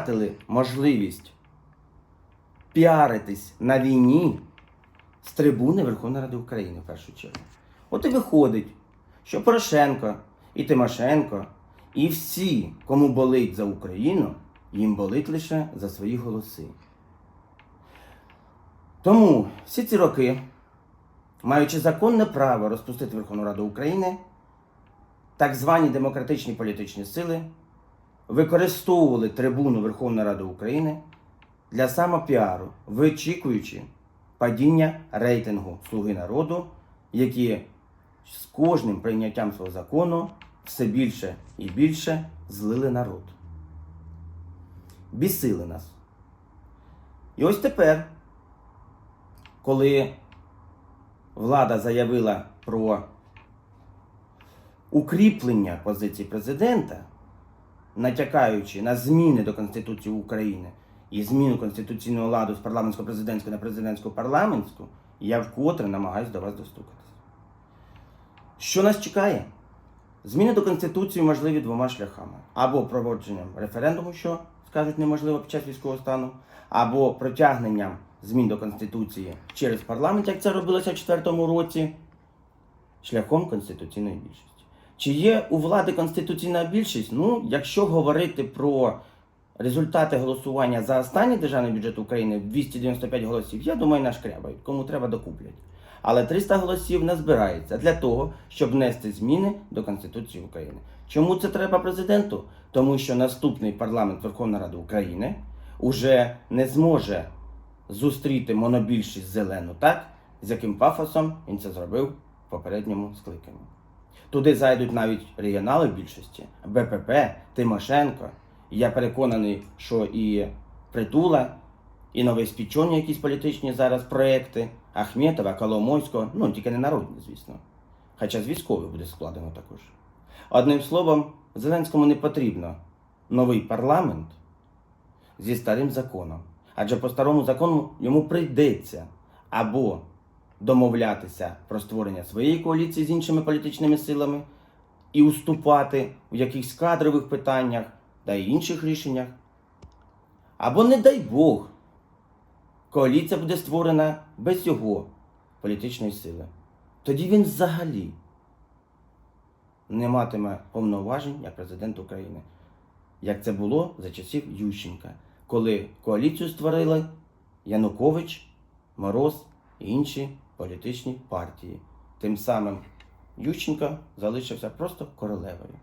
втратили можливість піаритись на війні з трибуни Верховної Ради України в першу чергу. От і виходить, що Порошенко і Тимошенко, і всі, кому болить за Україну, їм болить лише за свої голоси. Тому всі ці роки, маючи законне право розпустити Верховну Раду України, так звані демократичні політичні сили використовували трибуну Верховної Ради України для самопіару, вичікуючи падіння рейтингу Слуги народу, які з кожним прийняттям свого закону все більше і більше злили народ. Бісили нас. І ось тепер, коли влада заявила про укріплення позиції президента, натякаючи на зміни до Конституції України і зміну конституційного ладу з парламентсько-президентської на президентсько-парламентську, я вкотре намагаюся до вас достукатися. Що нас чекає? Зміни до Конституції можливі двома шляхами: або проводженням референдуму, що скажуть неможливо під час військового стану, або протягненням змін до Конституції через парламент, як це робилося в 2004 році, шляхом конституційної більшості. Чи є у влади конституційна більшість? Ну, якщо говорити про результати голосування за останній державний бюджет України 295 голосів, я думаю, нашкрябають. Кому треба докуплять. Але 300 голосів не збирається для того, щоб внести зміни до Конституції України. Чому це треба президенту? Тому що наступний парламент Верховної Ради України уже не зможе зустріти монобільшість зелену, так, з яким пафосом він це зробив в попередньому скликанні. Туди зайдуть навіть регіонали в більшості, БПП, Тимошенко. Я переконаний, що і Притула, і новоспічені якісь політичні зараз проекти, Ахметова, Коломойського, ну тільки не народні, звісно. Хоча з військових буде складено також. Одним словом, Зеленському не потрібно новий парламент зі старим законом. Адже по старому закону йому прийдеться або домовлятися про створення своєї коаліції з іншими політичними силами і уступати в якихось кадрових питаннях та й інших рішеннях. Або, не дай Бог, коаліція буде створена без його політичної сили. Тоді він взагалі не матиме повноважень як президент України, як це було за часів Ющенка, коли коаліцію створили Янукович, Мороз і інші політичні партії. Тим самим Ющенко залишився просто королевою.